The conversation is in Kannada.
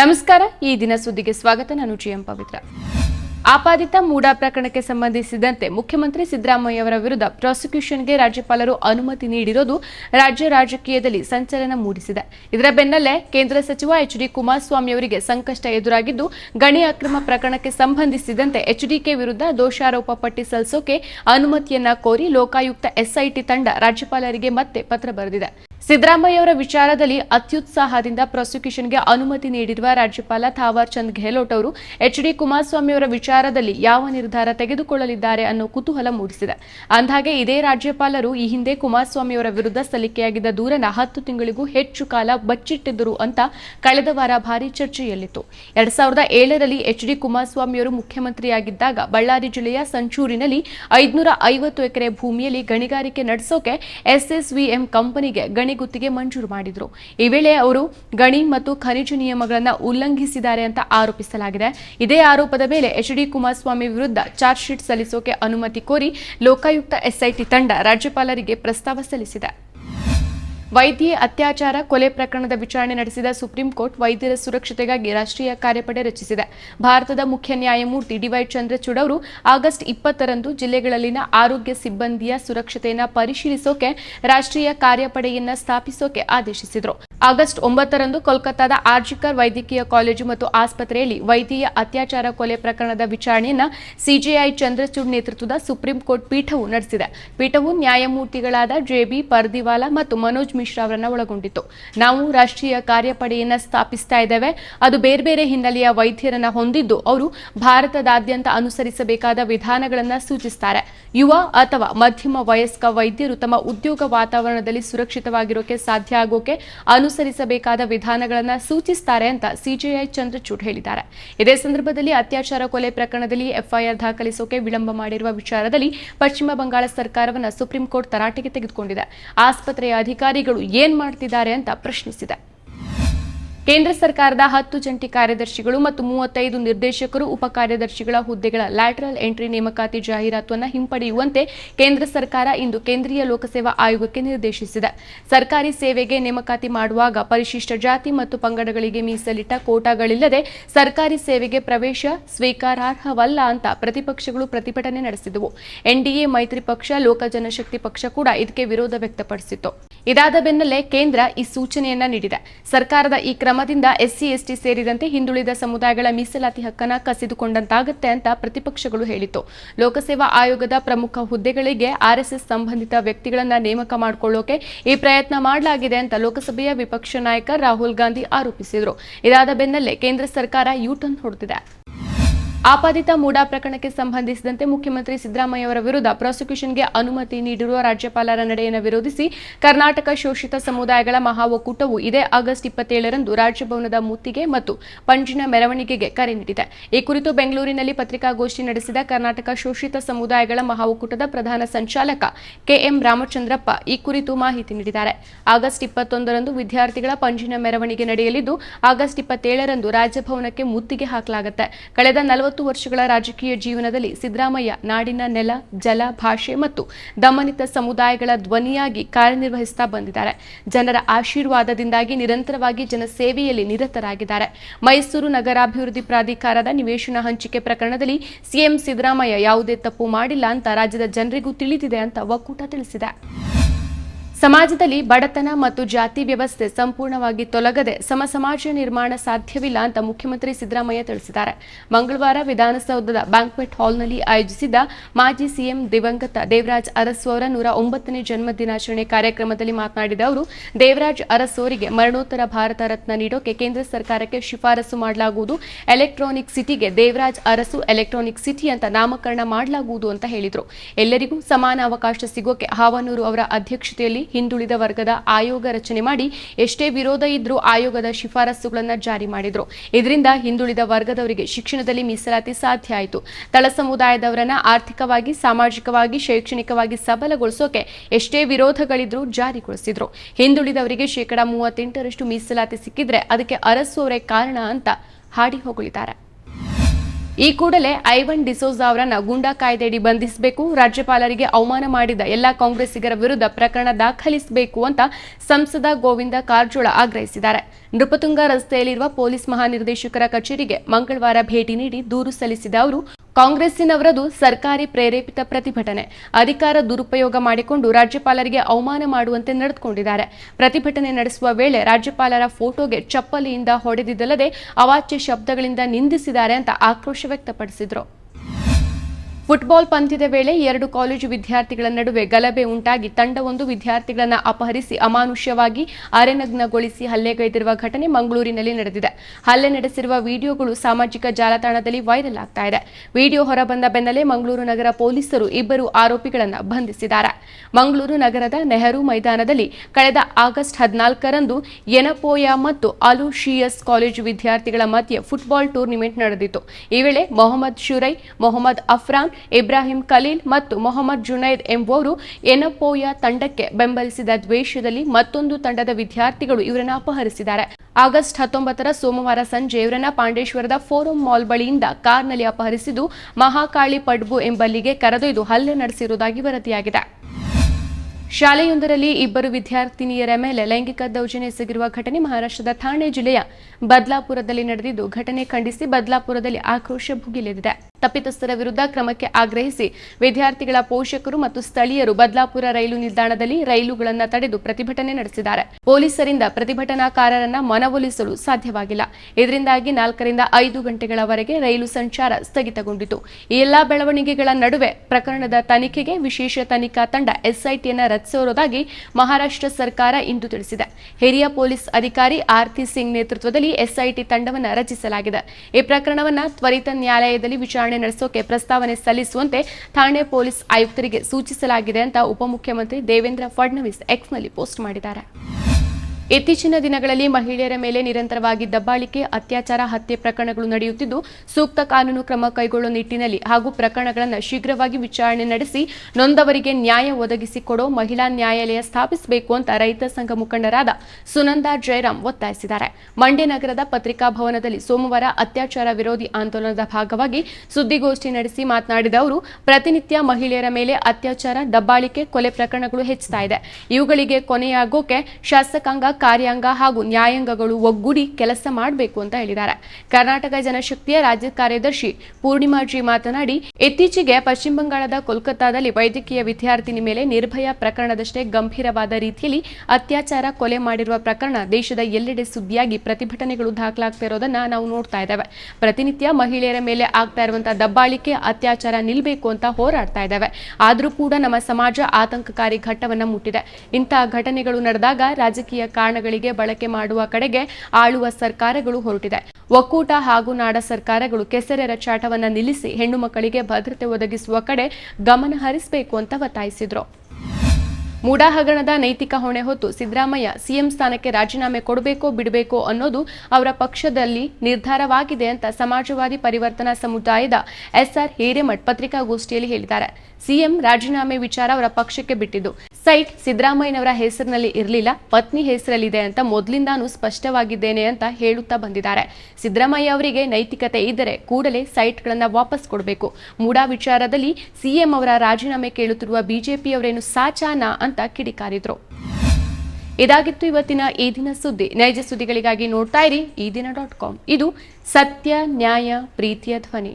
ನಮಸ್ಕಾರ, ಈ ದಿನ ಸುದ್ದಿಗೆ ಸ್ವಾಗತ. ನಾನು ಜಿಎಂ ಪವಿತ್ರ. ಆಪಾದಿತ ಮೂಡಾ ಪ್ರಕರಣಕ್ಕೆ ಸಂಬಂಧಿಸಿದಂತೆ ಮುಖ್ಯಮಂತ್ರಿ ಸಿದ್ದರಾಮಯ್ಯ ಅವರ ವಿರುದ್ಧ ಪ್ರಾಸಿಕ್ಯೂಷನ್ಗೆ ರಾಜ್ಯಪಾಲರು ಅನುಮತಿ ನೀಡಿರೋದು ರಾಜ್ಯ ರಾಜಕೀಯದಲ್ಲಿ ಸಂಚಲನ ಮೂಡಿಸಿದೆ. ಇದರ ಬೆನ್ನಲ್ಲೇ ಕೇಂದ್ರ ಸಚಿವ ಎಚ್ ಡಿ ಕುಮಾರಸ್ವಾಮಿ ಅವರಿಗೆ ಸಂಕಷ್ಟ ಎದುರಾಗಿದ್ದು, ಗಣಿ ಅಕ್ರಮ ಪ್ರಕರಣಕ್ಕೆ ಸಂಬಂಧಿಸಿದಂತೆ ಎಚ್ಡಿಕೆ ವಿರುದ್ಧ ದೋಷಾರೋಪ ಪಟ್ಟಿ ಸಲ್ಲಿಸೋಕೆ ಅನುಮತಿಯನ್ನ ಕೋರಿ ಲೋಕಾಯುಕ್ತ ಎಸ್ಐಟಿ ತಂಡ ರಾಜ್ಯಪಾಲರಿಗೆ ಮತ್ತೆ ಪತ್ರ ಬರೆದಿದೆ. ಸಿದ್ದರಾಮಯ್ಯ ಅವರ ವಿಚಾರದಲ್ಲಿ ಅತ್ಯುತ್ಸಾಹದಿಂದ ಪ್ರಾಸಿಕ್ಯೂಷನ್ಗೆ ಅನುಮತಿ ನೀಡಿರುವ ರಾಜ್ಯಪಾಲ ಥಾವರ್ ಚಂದ್ ಗೆಹ್ಲೋಟ್ ಅವರು, ಎಚ್ ಡಿ ಕುಮಾರಸ್ವಾಮಿ ಅವರ ವಿಚಾರದಲ್ಲಿ ಯಾವ ನಿರ್ಧಾರ ತೆಗೆದುಕೊಳ್ಳಲಿದ್ದಾರೆ ಅನ್ನೋ ಕುತೂಹಲ ಮೂಡಿಸಿದೆ. ಅಂದಹಾಗೆ ಇದೇ ರಾಜ್ಯಪಾಲರು ಈ ಹಿಂದೆ ಕುಮಾರಸ್ವಾಮಿ ಅವರ ವಿರುದ್ಧ ಸಲ್ಲಿಕೆಯಾಗಿದ್ದ ದೂರನ ಹತ್ತು ತಿಂಗಳಿಗೂ ಹೆಚ್ಚು ಕಾಲ ಬಚ್ಚಿಟ್ಟಿದ್ದರು ಅಂತ ಕಳೆದ ವಾರ ಭಾರಿ ಚರ್ಚೆಯಲ್ಲಿತ್ತು. ಎರಡ್ ಸಾವಿರದ ಏಳರಲ್ಲಿ ಎಚ್ ಡಿ ಕುಮಾರಸ್ವಾಮಿ ಅವರು ಮುಖ್ಯಮಂತ್ರಿಯಾಗಿದ್ದಾಗ ಬಳ್ಳಾರಿ ಜಿಲ್ಲೆಯ ಸಂಚೂರಿನಲ್ಲಿ ಐದುನೂರ ಐವತ್ತು ಎಕರೆ ಭೂಮಿಯಲ್ಲಿ ಗಣಿಗಾರಿಕೆ ನಡೆಸೋಕೆ ಎಸ್ಎಸ್ವಿಎಂ ಕಂಪನಿಗೆ ಗಣಿ ಗುತ್ತಿಗೆ ಮಂಜೂರು ಮಾಡಿದ್ರು. ಈ ವೇಳೆ ಅವರು ಗಣಿ ಮತ್ತು ಖನಿಜ ನಿಯಮಗಳನ್ನು ಉಲ್ಲಂಘಿಸಿದ್ದಾರೆ ಅಂತ ಆರೋಪಿಸಲಾಗಿದೆ. ಇದೇ ಆರೋಪದ ಮೇಲೆ ಎಚ್ ಡಿ ಕುಮಾರಸ್ವಾಮಿ ವಿರುದ್ಧ ಚಾರ್ಜ್ ಶೀಟ್ ಸಲ್ಲಿಸೋಕೆ ಅನುಮತಿ ಕೋರಿ ಲೋಕಾಯುಕ್ತ ಎಸ್ಐಟಿ ತಂಡ ರಾಜ್ಯಪಾಲರಿಗೆ ಪ್ರಸ್ತಾವ ಸಲ್ಲಿಸಿದೆ. ವೈದ್ಯೆ ಅತ್ಯಾಚಾರ, ಕೊಲೆ ಪ್ರಕರಣದ ವಿಚಾರಣೆ ನಡೆಸಿದ ಸುಪ್ರೀಂ ಕೋರ್ಟ್ ವೈದ್ಯರ ಸುರಕ್ಷತೆಗಾಗಿ ರಾಷ್ಟ್ರೀಯ ಕಾರ್ಯಪಡೆ ರಚಿಸಿದೆ. ಭಾರತದ ಮುಖ್ಯ ನ್ಯಾಯಮೂರ್ತಿ ಡಿವೈ ಚಂದ್ರಚೂಡ್ ಅವರು ಆಗಸ್ಟ್ ಇಪ್ಪತ್ತರಂದು ಜಿಲ್ಲೆಗಳಲ್ಲಿನ ಆರೋಗ್ಯ ಸಿಬ್ಬಂದಿಯ ಸುರಕ್ಷತೆಯನ್ನು ಪರಿಶೀಲಿಸೋಕೆ, ರಾಷ್ಟ್ರೀಯ ಕಾರ್ಯಪಡೆಯನ್ನ ಸ್ಥಾಪಿಸೋಕೆ ಆದೇಶಿಸಿದರು. ಆಗಸ್ಟ್ ಒಂಬತ್ತರಂದು ಕೋಲ್ಕತ್ತಾದ ಆರ್ಜಿಕರ್ ವೈದ್ಯಕೀಯ ಕಾಲೇಜು ಮತ್ತು ಆಸ್ಪತ್ರೆಯಲ್ಲಿ ವೈದ್ಯೀಯ ಅತ್ಯಾಚಾರ, ಕೊಲೆ ಪ್ರಕರಣದ ವಿಚಾರಣೆಯನ್ನು ಸಿಜೆಐ ಚಂದ್ರಚೂಡ್ ನೇತೃತ್ವದ ಸುಪ್ರೀಂ ಕೋರ್ಟ್ ಪೀಠವು ನಡೆಸಿದೆ. ಪೀಠವು ನ್ಯಾಯಮೂರ್ತಿಗಳಾದ ಜೆಬಿ ಪರ್ದಿವಾಲಾ ಮತ್ತು ಮನೋಜ್ ಮಿಶ್ರಾ ಅವರನ್ನ ಒಳಗೊಂಡಿತ್ತು. ನಾವು ರಾಷ್ಟ್ರೀಯ ಕಾರ್ಯಪಡೆಯನ್ನು ಸ್ಥಾಪಿಸ್ತಾ ಇದ್ದೇವೆ. ಅದು ಬೇರೆ ಬೇರೆ ಹಿನ್ನೆಲೆಯ ವೈದ್ಯರನ್ನ ಹೊಂದಿದ್ದು ಅವರು ಭಾರತದಾದ್ಯಂತ ಅನುಸರಿಸಬೇಕಾದ ವಿಧಾನಗಳನ್ನ ಸೂಚಿಸುತ್ತಾರೆ ಯುವ ಅಥವಾ ಮಧ್ಯಮ ವಯಸ್ಕ ವೈದ್ಯರು ತಮ್ಮ ಉದ್ಯೋಗ ವಾತಾವರಣದಲ್ಲಿ ಸುರಕ್ಷಿತವಾಗಿರೋಕೆ ಸಾಧ್ಯ ಆಗೋಕೆ ಅನುಸರಿಸಬೇಕಾದ ವಿಧಾನಗಳನ್ನ ಸೂಚಿಸುತ್ತಾರೆ ಅಂತ ಸಿಜೆಐ ಚಂದ್ರಚೂಡ್ ಹೇಳಿದ್ದಾರೆ. ಇದೇ ಸಂದರ್ಭದಲ್ಲಿ ಅತ್ಯಾಚಾರ ಕೊಲೆ ಪ್ರಕರಣದಲ್ಲಿ ಎಫ್ಐಆರ್ ದಾಖಲಿಸೋಕೆ ವಿಳಂಬ ಮಾಡಿರುವ ವಿಚಾರದಲ್ಲಿ ಪಶ್ಚಿಮ ಬಂಗಾಳ ಸರ್ಕಾರವನ್ನ ಸುಪ್ರೀಂ ಕೋರ್ಟ್ ತರಾಟೆಗೆ ತೆಗೆದುಕೊಂಡಿದೆ. ಆಸ್ಪತ್ರೆಯ ಅಧಿಕಾರಿಗಳು ಏನ್ ಮಾಡ್ತಿದ್ದಾರೆ ಅಂತ ಪ್ರಶ್ನಿಸಿದೆ. ಕೇಂದ್ರ ಸರ್ಕಾರದ ಹತ್ತು ಜಂಟಿ ಕಾರ್ಯದರ್ಶಿಗಳು ಮತ್ತು ಮೂವತ್ತೈದು ನಿರ್ದೇಶಕರು, ಉಪ ಕಾರ್ಯದರ್ಶಿಗಳ ಹುದ್ದೆಗಳ ಲ್ಯಾಟರಲ್ ಎಂಟ್ರಿ ನೇಮಕಾತಿ ಜಾಹೀರಾತನ್ನು ಹಿಂಪಡೆಯುವಂತೆ ಕೇಂದ್ರ ಸರ್ಕಾರ ಇಂದು ಕೇಂದ್ರೀಯ ಲೋಕಸೇವಾ ಆಯೋಗಕ್ಕೆ ನಿರ್ದೇಶಿಸಿದೆ. ಸರ್ಕಾರಿ ಸೇವೆಗೆ ನೇಮಕಾತಿ ಮಾಡುವಾಗ ಪರಿಶಿಷ್ಟ ಜಾತಿ ಮತ್ತು ಪಂಗಡಗಳಿಗೆ ಮೀಸಲಿಟ್ಟ ಕೋಟಾಗಳಿಲ್ಲದೆ ಸರ್ಕಾರಿ ಸೇವೆಗೆ ಪ್ರವೇಶ ಸ್ವೀಕಾರಾರ್ಹವಲ್ಲ ಅಂತ ಪ್ರತಿಪಕ್ಷಗಳು ಪ್ರತಿಭಟನೆ ನಡೆಸಿದವು. ಎನ್ಡಿಎ ಮೈತ್ರಿ ಪಕ್ಷ, ಲೋಕ ಜನಶಕ್ತಿ ಪಕ್ಷ ಕೂಡ ಇದಕ್ಕೆ ವಿರೋಧ ವ್ಯಕ್ತಪಡಿಸಿತ್ತು. ಇದಾದ ಬೆನ್ನಲ್ಲೇ ಕೇಂದ್ರ ಈ ಸೂಚನೆಯನ್ನ ನೀಡಿದೆ. ಸರ್ಕಾರದ ಈ ಕ್ರಮದಿಂದ ಎಸ್ಸಿ, ಎಸ್ಟಿ ಸೇರಿದಂತೆ ಹಿಂದುಳಿದ ಸಮುದಾಯಗಳ ಮೀಸಲಾತಿ ಹಕ್ಕನ್ನ ಕಸಿದುಕೊಂಡಂತಾಗುತ್ತೆ ಅಂತ ಪ್ರತಿಪಕ್ಷಗಳು ಹೇಳಿತ್ತು. ಲೋಕಸೇವಾ ಆಯೋಗದ ಪ್ರಮುಖ ಹುದ್ದೆಗಳಿಗೆ ಆರ್ಎಸ್ಎಸ್ ಸಂಬಂಧಿತ ವ್ಯಕ್ತಿಗಳನ್ನ ನೇಮಕ ಮಾಡಿಕೊಳ್ಳೋಕೆ ಈ ಪ್ರಯತ್ನ ಮಾಡಲಾಗಿದೆ ಅಂತ ಲೋಕಸಭೆಯ ವಿಪಕ್ಷ ನಾಯಕ ರಾಹುಲ್ ಗಾಂಧಿ ಆರೋಪಿಸಿದರು. ಇದಾದ ಬೆನ್ನಲ್ಲೇ ಕೇಂದ್ರ ಸರ್ಕಾರ ಯೂಟರ್ನ್ ಹೊಡೆದಿದೆ. ಆಪಾದಿತ ಮೂಡಾ ಪ್ರಕರಣಕ್ಕೆ ಸಂಬಂಧಿಸಿದಂತೆ ಮುಖ್ಯಮಂತ್ರಿ ಸಿದ್ದರಾಮಯ್ಯ ಅವರ ವಿರುದ್ಧ ಪ್ರಾಸಿಕ್ಯೂಷನ್ಗೆ ಅನುಮತಿ ನೀಡಿರುವ ರಾಜ್ಯಪಾಲರ ನಡೆಯನ್ನು ವಿರೋಧಿಸಿ ಕರ್ನಾಟಕ ಶೋಷಿತ ಸಮುದಾಯಗಳ ಮಹಾ ಒಕ್ಕೂಟವು ಇದೇ ಆಗಸ್ಟ್ ಇಪ್ಪತ್ತೇಳರಂದು ರಾಜಭವನದ ಮುತ್ತಿಗೆ ಮತ್ತು ಪಂಜಿನ ಮೆರವಣಿಗೆಗೆ ಕರೆ ನೀಡಿದೆ. ಈ ಕುರಿತು ಬೆಂಗಳೂರಿನಲ್ಲಿ ಪತ್ರಿಕಾಗೋಷ್ಠಿ ನಡೆಸಿದ ಕರ್ನಾಟಕ ಶೋಷಿತ ಸಮುದಾಯಗಳ ಮಹಾ ಒಕ್ಕೂಟದ ಪ್ರಧಾನ ಸಂಚಾಲಕ ಕೆಎಂ ರಾಮಚಂದ್ರಪ್ಪ ಈ ಕುರಿತು ಮಾಹಿತಿ ನೀಡಿದ್ದಾರೆ. ಆಗಸ್ಟ್ ಇಪ್ಪತ್ತೊಂದರಂದು ವಿದ್ಯಾರ್ಥಿಗಳ ಪಂಜಿನ ಮೆರವಣಿಗೆ ನಡೆಯಲಿದ್ದು, ಆಗಸ್ಟ್ ಇಪ್ಪತ್ತೇಳರಂದು ರಾಜಭವನಕ್ಕೆ ಮುತ್ತಿಗೆ ಹಾಕಲಾಗುತ್ತೆ. ಕಳೆದ ನಲವತ್ತು ವರ್ಷಗಳ ರಾಜಕೀಯ ಜೀವನದಲ್ಲಿ ಸಿದ್ದರಾಮಯ್ಯ ನಾಡಿನ ನೆಲ, ಜಲ, ಭಾಷೆ ಮತ್ತು ದಮನಿತ ಸಮುದಾಯಗಳ ಧ್ವನಿಯಾಗಿ ಕಾರ್ಯನಿರ್ವಹಿಸುತ್ತಾ ಬಂದಿದ್ದಾರೆ. ಜನರ ಆಶೀರ್ವಾದದಿಂದಾಗಿ ನಿರಂತರವಾಗಿ ಜನಸೇವೆಯಲ್ಲಿ ನಿರತರಾಗಿದ್ದಾರೆ. ಮೈಸೂರು ನಗರಾಭಿವೃದ್ಧಿ ಪ್ರಾಧಿಕಾರದ ನಿವೇಶನ ಹಂಚಿಕೆ ಪ್ರಕರಣದಲ್ಲಿ ಸಿಎಂ ಸಿದ್ದರಾಮಯ್ಯ ಯಾವುದೇ ತಪ್ಪು ಮಾಡಿಲ್ಲ ಅಂತ ರಾಜ್ಯದ ಜನರಿಗೂ ತಿಳಿದಿದೆ ಅಂತ ಒಕ್ಕೂಟ ತಿಳಿಸಿದೆ. ಸಮಾಜದಲ್ಲಿ ಬಡತನ ಮತ್ತು ಜಾತಿ ವ್ಯವಸ್ಥೆ ಸಂಪೂರ್ಣವಾಗಿ ತೊಲಗದೆ ಸಮ ಸಮಾಜ ನಿರ್ಮಾಣ ಸಾಧ್ಯವಿಲ್ಲ ಅಂತ ಮುಖ್ಯಮಂತ್ರಿ ಸಿದ್ದರಾಮಯ್ಯ ತಿಳಿಸಿದ್ದಾರೆ. ಮಂಗಳವಾರ ವಿಧಾನಸೌಧದ ಬ್ಯಾಂಕ್ವೆಟ್ ಹಾಲ್ನಲ್ಲಿ ಆಯೋಜಿಸಿದ್ದ ಮಾಜಿ ಸಿಎಂ ದಿವಂಗತ ದೇವರಾಜ್ ಅರಸು ಅವರ ನೂರ ಒಂಬತ್ತನೇ ಜನ್ಮ ದಿನಾಚರಣೆ ಕಾರ್ಯಕ್ರಮದಲ್ಲಿ ಮಾತನಾಡಿದ ಅವರು, ದೇವರಾಜ್ ಅರಸು ಅವರಿಗೆ ಮರಣೋತ್ತರ ಭಾರತ ರತ್ನ ನೀಡೋಕೆ ಕೇಂದ್ರ ಸರ್ಕಾರಕ್ಕೆ ಶಿಫಾರಸು ಮಾಡಲಾಗುವುದು. ಎಲೆಕ್ಟ್ರಾನಿಕ್ ಸಿಟಿಗೆ ದೇವರಾಜ್ ಅರಸು ಎಲೆಕ್ಟ್ರಾನಿಕ್ ಸಿಟಿ ಅಂತ ನಾಮಕರಣ ಮಾಡಲಾಗುವುದು ಅಂತ ಹೇಳಿದರು. ಎಲ್ಲರಿಗೂ ಸಮಾನ ಅವಕಾಶ ಸಿಗೋಕೆ ಹಾವನೂರು ಅವರ ಅಧ್ಯಕ್ಷತೆಯಲ್ಲಿ ಹಿಂದುಳಿದ ವರ್ಗದ ಆಯೋಗ ರಚನೆ ಮಾಡಿ ಎಷ್ಟೇ ವಿರೋಧ ಇದ್ರೂ ಆಯೋಗದ ಶಿಫಾರಸುಗಳನ್ನು ಜಾರಿ ಮಾಡಿದ್ರು. ಇದರಿಂದ ಹಿಂದುಳಿದ ವರ್ಗದವರಿಗೆ ಶಿಕ್ಷಣದಲ್ಲಿ ಮೀಸಲಾತಿ ಸಾಧ್ಯ ಆಯಿತು. ತಳ ಸಮುದಾಯದವರನ್ನ ಆರ್ಥಿಕವಾಗಿ, ಸಾಮಾಜಿಕವಾಗಿ, ಶೈಕ್ಷಣಿಕವಾಗಿ ಸಬಲಗೊಳಿಸೋಕೆ ಎಷ್ಟೇ ವಿರೋಧಗಳಿದ್ರೂ ಜಾರಿಗೊಳಿಸಿದ್ರು. ಹಿಂದುಳಿದವರಿಗೆ ಶೇಕಡಾ ಮೂವತ್ತೆಂಟರಷ್ಟು ಮೀಸಲಾತಿ ಸಿಕ್ಕಿದ್ರೆ ಅದಕ್ಕೆ ಅರಸು ಅವರೇ ಕಾರಣ ಅಂತ ಹಾಡಿ ಹೊಗಳಿದ್ದಾರೆ. ಈ ಕೂಡಲೇ ಐವನ್ ಡಿಸೋಜಾ ಅವರನ್ನ ಗೂಂಡಾ ಕಾಯ್ದೆಯಡಿ ಬಂಧಿಸಬೇಕು, ರಾಜ್ಯಪಾಲರಿಗೆ ಅವಮಾನ ಮಾಡಿದ ಎಲ್ಲಾ ಕಾಂಗ್ರೆಸ್ಸಿಗರ ವಿರುದ್ಧ ಪ್ರಕರಣ ದಾಖಲಿಸಬೇಕು ಅಂತ ಸಂಸದ ಗೋವಿಂದ ಕಾರಜೋಳ ಆಗ್ರಹಿಸಿದ್ದಾರೆ. ನೃಪತುಂಗ ರಸ್ತೆಯಲ್ಲಿರುವ ಪೊಲೀಸ್ ಮಹಾನಿರ್ದೇಶಕರ ಕಚೇರಿಗೆ ಮಂಗಳವಾರ ಭೇಟಿ ನೀಡಿ ದೂರು ಸಲ್ಲಿಸಿದ ಅವರು ಕಾಂಗ್ರೆಸ್ಸಿನವರದು ಸರ್ಕಾರಿ ಪ್ರೇರೇಪಿತ ಪ್ರತಿಭಟನೆ. ಅಧಿಕಾರ ದುರುಪಯೋಗ ಮಾಡಿಕೊಂಡು ರಾಜ್ಯಪಾಲರಿಗೆ ಅವಮಾನ ಮಾಡುವಂತೆ ನಡೆದುಕೊಂಡಿದ್ದಾರೆ. ಪ್ರತಿಭಟನೆ ನಡೆಸುವ ವೇಳೆ ರಾಜ್ಯಪಾಲರ ಫೋಟೋಗೆ ಚಪ್ಪಲಿಯಿಂದ ಹೊಡೆದಿದ್ದಲ್ಲದೆ ಅವಾಚ್ಯ ಶಬ್ದಗಳಿಂದ ನಿಂದಿಸಿದ್ದಾರೆ ಅಂತ ಆಕ್ರೋಶ ವ್ಯಕ್ತಪಡಿಸಿದರು. ಫುಟ್ಬಾಲ್ ಪಂದ್ಯದ ವೇಳೆ ಎರಡು ಕಾಲೇಜು ವಿದ್ಯಾರ್ಥಿಗಳ ನಡುವೆ ಗಲಭೆ ಉಂಟಾಗಿ ತಂಡವೊಂದು ವಿದ್ಯಾರ್ಥಿಗಳನ್ನು ಅಪಹರಿಸಿ ಅಮಾನುಷ್ಯವಾಗಿ ಅರೆನಗ್ನಗೊಳಿಸಿ ಹಲ್ಲೆಗೈದಿರುವ ಘಟನೆ ಮಂಗಳೂರಿನಲ್ಲಿ ನಡೆದಿದೆ. ಹಲ್ಲೆ ನಡೆಸಿರುವ ವಿಡಿಯೋಗಳು ಸಾಮಾಜಿಕ ಜಾಲತಾಣದಲ್ಲಿ ವೈರಲ್ ಆಗ್ತಾ ಇದೆ. ವಿಡಿಯೋ ಹೊರಬಂದ ಬೆನ್ನಲ್ಲೇ ಮಂಗಳೂರು ನಗರ ಪೊಲೀಸರು ಇಬ್ಬರು ಆರೋಪಿಗಳನ್ನು ಬಂಧಿಸಿದ್ದಾರೆ. ಮಂಗಳೂರು ನಗರದ ನೆಹರು ಮೈದಾನದಲ್ಲಿ ಕಳೆದ ಆಗಸ್ಟ್ ಹದಿನಾಲ್ಕರಂದು ಎನಪೋಯ ಮತ್ತು ಅಲುಶಿಯಸ್ ಕಾಲೇಜು ವಿದ್ಯಾರ್ಥಿಗಳ ಮಧ್ಯೆ ಫುಟ್ಬಾಲ್ ಟೂರ್ನಿಮೆಂಟ್ ನಡೆದಿತ್ತು. ಈ ವೇಳೆ ಮೊಹಮ್ಮದ್ ಶುರೈ, ಮೊಹಮ್ಮದ್ ಅಫ್ರಾನ್ ಇಬ್ರಾಹಿಂ ಖಲೀಲ್ ಮತ್ತು ಮೊಹಮ್ಮದ್ ಜುನೈದ್ ಎಂಬುವರು ಎನಪೋಯ ತಂಡಕ್ಕೆ ಬೆಂಬಲಿಸಿದ ದ್ವೇಷದಲ್ಲಿ ಮತ್ತೊಂದು ತಂಡದ ವಿದ್ಯಾರ್ಥಿಗಳು ಇವರನ್ನು ಅಪಹರಿಸಿದ್ದಾರೆ. ಆಗಸ್ಟ್ ಹತ್ತೊಂಬತ್ತರ ಸೋಮವಾರ ಸಂಜೆ ಇವರನ್ನ ಪಾಂಡೇಶ್ವರದ ಫೋರಂ ಮಾಲ್ ಬಳಿಯಿಂದ ಕಾರ್ನಲ್ಲಿ ಅಪಹರಿಸಿದ್ದು ಮಹಾಕಾಳಿ ಪಡ್ಬು ಎಂಬಲ್ಲಿಗೆ ಕರೆದೊಯ್ದು ಹಲ್ಲೆ ನಡೆಸಿರುವುದಾಗಿ ವರದಿಯಾಗಿದೆ. ಶಾಲೆಯೊಂದರಲ್ಲಿ ಇಬ್ಬರು ವಿದ್ಯಾರ್ಥಿನಿಯರ ಮೇಲೆ ಲೈಂಗಿಕ ದೌರ್ಜನ್ಯ ಎಸಗಿರುವ ಘಟನೆ ಮಹಾರಾಷ್ಟ್ರದ ಥಾಣೆ ಜಿಲ್ಲೆಯ ಬದ್ಲಾಪುರದಲ್ಲಿ ನಡೆದಿದ್ದು, ಘಟನೆ ಖಂಡಿಸಿ ಬದ್ಲಾಪುರದಲ್ಲಿ ಆಕ್ರೋಶ ಭುಗಿಲೆದಿದೆ ತಪ್ಪಿತಸ್ಥರ ವಿರುದ್ಧ ಕ್ರಮಕ್ಕೆ ಆಗ್ರಹಿಸಿ ವಿದ್ಯಾರ್ಥಿಗಳ ಪೋಷಕರು ಮತ್ತು ಸ್ಥಳೀಯರು ಬದ್ಲಾಪುರ ರೈಲು ನಿಲ್ದಾಣದಲ್ಲಿ ರೈಲುಗಳನ್ನು ತಡೆದು ಪ್ರತಿಭಟನೆ ನಡೆಸಿದ್ದಾರೆ. ಪೊಲೀಸರಿಂದ ಪ್ರತಿಭಟನಾಕಾರರನ್ನ ಮನವೊಲಿಸಲು ಸಾಧ್ಯವಾಗಿಲ್ಲ. ಇದರಿಂದಾಗಿ ನಾಲ್ಕರಿಂದ ಐದು ಗಂಟೆಗಳವರೆಗೆ ರೈಲು ಸಂಚಾರ ಸ್ಥಗಿತಗೊಂಡಿತು. ಈ ಎಲ್ಲಾ ಬೆಳವಣಿಗೆಗಳ ನಡುವೆ ಪ್ರಕರಣದ ತನಿಖೆಗೆ ವಿಶೇಷ ತನಿಖಾ ತಂಡ ಎಸ್ಐಟಿಯನ್ನು ರಚಿಸಿರುವುದಾಗಿ ಮಹಾರಾಷ್ಟ್ರ ಸರ್ಕಾರ ಇಂದು ತಿಳಿಸಿದೆ. ಹಿರಿಯ ಪೊಲೀಸ್ ಅಧಿಕಾರಿ ಆರ್ತಿ ಸಿಂಗ್ ನೇತೃತ್ವದಲ್ಲಿ ಎಸ್ಐಟಿ ತಂಡವನ್ನು ರಚಿಸಲಾಗಿದೆ. ಈ ಪ್ರಕರಣವನ್ನು ತ್ವರಿತ ನ್ಯಾಯಾಲಯದಲ್ಲಿ ವಿಚಾರಣೆ ನಡೆಸೋಕೆ ಪ್ರಸ್ತಾವನೆ ಸಲ್ಲಿಸುವಂತೆ ಠಾಣೆ ಪೊಲೀಸ್ ಆಯುಕ್ತರಿಗೆ ಸೂಚಿಸಲಾಗಿದೆ ಅಂತ ಉಪಮುಖ್ಯಮಂತ್ರಿ ದೇವೇಂದ್ರ ಫಡ್ನವೀಸ್ ಎಕ್ಸ್ನಲ್ಲಿ ಪೋಸ್ಟ್ ಮಾಡಿದ್ದಾರೆ. ಇತ್ತೀಚಿನ ದಿನಗಳಲ್ಲಿ ಮಹಿಳೆಯರ ಮೇಲೆ ನಿರಂತರವಾಗಿ ದಬ್ಬಾಳಿಕೆ, ಅತ್ಯಾಚಾರ, ಹತ್ಯೆ ಪ್ರಕರಣಗಳು ನಡೆಯುತ್ತಿದ್ದು, ಸೂಕ್ತ ಕಾನೂನು ಕ್ರಮ ಕೈಗೊಳ್ಳುವ ನಿಟ್ಟಿನಲ್ಲಿ ಹಾಗೂ ಪ್ರಕರಣಗಳನ್ನು ಶೀಘ್ರವಾಗಿ ವಿಚಾರಣೆ ನಡೆಸಿ ನೊಂದವರಿಗೆ ನ್ಯಾಯ ಒದಗಿಸಿಕೊಡೋ ಮಹಿಳಾ ನ್ಯಾಯಾಲಯ ಸ್ಥಾಪಿಸಬೇಕು ಅಂತ ರೈತ ಸಂಘ ಮುಖಂಡರಾದ ಸುನಂದಾ ಜಯರಾಮ್ ಒತ್ತಾಯಿಸಿದ್ದಾರೆ. ಮಂಡ್ಯ ನಗರದ ಪತ್ರಿಕಾ ಭವನದಲ್ಲಿ ಸೋಮವಾರ ಅತ್ಯಾಚಾರ ವಿರೋಧಿ ಆಂದೋಲನದ ಭಾಗವಾಗಿ ಸುದ್ದಿಗೋಷ್ಠಿ ನಡೆಸಿ ಮಾತನಾಡಿದ ಅವರು, ಪ್ರತಿನಿತ್ಯ ಮಹಿಳೆಯರ ಮೇಲೆ ಅತ್ಯಾಚಾರ, ದಬ್ಬಾಳಿಕೆ, ಕೊಲೆ ಪ್ರಕರಣಗಳು ಹೆಚ್ಚುತ್ತಾ ಇದೆ. ಇವುಗಳಿಗೆ ಕೊನೆಯಾಗೋಕೆ ಶಾಸಕಾಂಗ ಕಾರ್ಯಾಂಗ ಹಾಗೂ ನ್ಯಾಯಾಂಗಗಳು ಒಗ್ಗೂಡಿ ಕೆಲಸ ಮಾಡಬೇಕು ಅಂತ ಹೇಳಿದ್ದಾರೆ. ಕರ್ನಾಟಕ ಜನಶಕ್ತಿಯ ರಾಜ್ಯ ಕಾರ್ಯದರ್ಶಿ ಪೂರ್ಣಿಮಾ ಜಿ ಮಾತನಾಡಿ, ಇತ್ತೀಚೆಗೆ ಪಶ್ಚಿಮ ಬಂಗಾಳದ ಕೋಲ್ಕತ್ತಾದಲ್ಲಿ ವೈದ್ಯಕೀಯ ವಿದ್ಯಾರ್ಥಿನಿ ಮೇಲೆ ನಿರ್ಭಯ ಪ್ರಕರಣದಷ್ಟೇ ಗಂಭೀರವಾದ ರೀತಿಯಲ್ಲಿ ಅತ್ಯಾಚಾರ ಕೊಲೆ ಮಾಡಿರುವ ಪ್ರಕರಣ ದೇಶದ ಎಲ್ಲೆಡೆ ಸುದ್ದಿಯಾಗಿ ಪ್ರತಿಭಟನೆಗಳು ದಾಖಲಾಗ್ತಾ ನಾವು ನೋಡ್ತಾ ಇದ್ದೇವೆ. ಪ್ರತಿನಿತ್ಯ ಮಹಿಳೆಯರ ಮೇಲೆ ಆಗ್ತಾ ಇರುವಂತಹ ದಬ್ಬಾಳಿಕೆ, ಅತ್ಯಾಚಾರ ನಿಲ್ಲಬೇಕು ಅಂತ ಹೋರಾಡ್ತಾ ಇದ್ದೇವೆ. ಆದರೂ ಕೂಡ ನಮ್ಮ ಸಮಾಜ ಆತಂಕಕಾರಿ ಘಟ್ಟವನ್ನ ಮುಟ್ಟಿದೆ. ಇಂತಹ ಘಟನೆಗಳು ನಡೆದಾಗ ರಾಜಕೀಯ ಕಾರಣಗಳಿಗೆ ಬಳಕೆ ಮಾಡುವ ಕಡೆಗೆ ಆಳುವ ಸರ್ಕಾರಗಳು ಹೊರಟಿದೆ. ಒಕ್ಕೂಟ ಹಾಗೂ ನಾಡ ಸರ್ಕಾರಗಳು ಕೆಸರೆರ ಚಾಟವನ್ನ ನಿಲ್ಲಿಸಿ ಹೆಣ್ಣು ಮಕ್ಕಳಿಗೆ ಭದ್ರತೆ ಒದಗಿಸುವ ಕಡೆ ಗಮನ ಹರಿಸಬೇಕು ಅಂತ ಒತ್ತಾಯಿಸಿದ್ರು. ಮೂಡಾ ಹಗರಣದ ನೈತಿಕ ಹೊಣೆ ಹೊತ್ತು ಸಿದ್ದರಾಮಯ್ಯ ಸಿಎಂ ಸ್ಥಾನಕ್ಕೆ ರಾಜೀನಾಮೆ ಕೊಡಬೇಕೋ ಬಿಡಬೇಕೋ ಅನ್ನೋದು ಅವರ ಪಕ್ಷದಲ್ಲಿ ನಿರ್ಧಾರವಾಗಿದೆ ಅಂತ ಸಮಾಜವಾದಿ ಪರಿವರ್ತನಾ ಸಮುದಾಯದ ಎಸ್ಆರ್ ಹಿರೇಮಠ್ ಪತ್ರಿಕಾಗೋಷ್ಠಿಯಲ್ಲಿ ಹೇಳಿದ್ದಾರೆ. ಸಿಎಂ ರಾಜೀನಾಮೆ ವಿಚಾರ ಅವರ ಪಕ್ಷಕ್ಕೆ ಬಿಟ್ಟಿದ್ದು. ಸೈಟ್ ಸಿದ್ದರಾಮಯ್ಯನವರ ಹೆಸರಿನಲ್ಲಿ ಇರಲಿಲ್ಲ, ಪತ್ನಿ ಹೆಸರಲ್ಲಿದೆ ಅಂತ ಮೊದಲಿಂದಾನು ಸ್ಪಷ್ಟವಾಗಿದ್ದೇನೆ ಅಂತ ಹೇಳುತ್ತಾ ಬಂದಿದ್ದಾರೆ. ಸಿದ್ದರಾಮಯ್ಯ ಅವರಿಗೆ ನೈತಿಕತೆ ಇದ್ದರೆ ಕೂಡಲೇ ಸೈಟ್ಗಳನ್ನು ವಾಪಸ್ ಕೊಡಬೇಕು. ಮೂಡಾ ವಿಚಾರದಲ್ಲಿ ಸಿಎಂ ಅವರ ರಾಜೀನಾಮೆ ಕೇಳುತ್ತಿರುವ ಬಿಜೆಪಿಯವರೇನು ಸಾಚಾನಾ ಅಂತ ಕಿಡಿಕಾರಿದ್ರು. ಇದಾಗಿತ್ತು ಇವತ್ತಿನ ಈ ದಿನ ಸುದ್ದಿ. ನೈಜ ಸುದ್ದಿಗಳಿಗಾಗಿ ನೋಡ್ತಾ ಇರಿ ಈ ದಿನ ಡಾಟ್ ಕಾಮ್. ಇದು ಸತ್ಯ, ನ್ಯಾಯ, ಪ್ರೀತಿಯ ಧ್ವನಿ.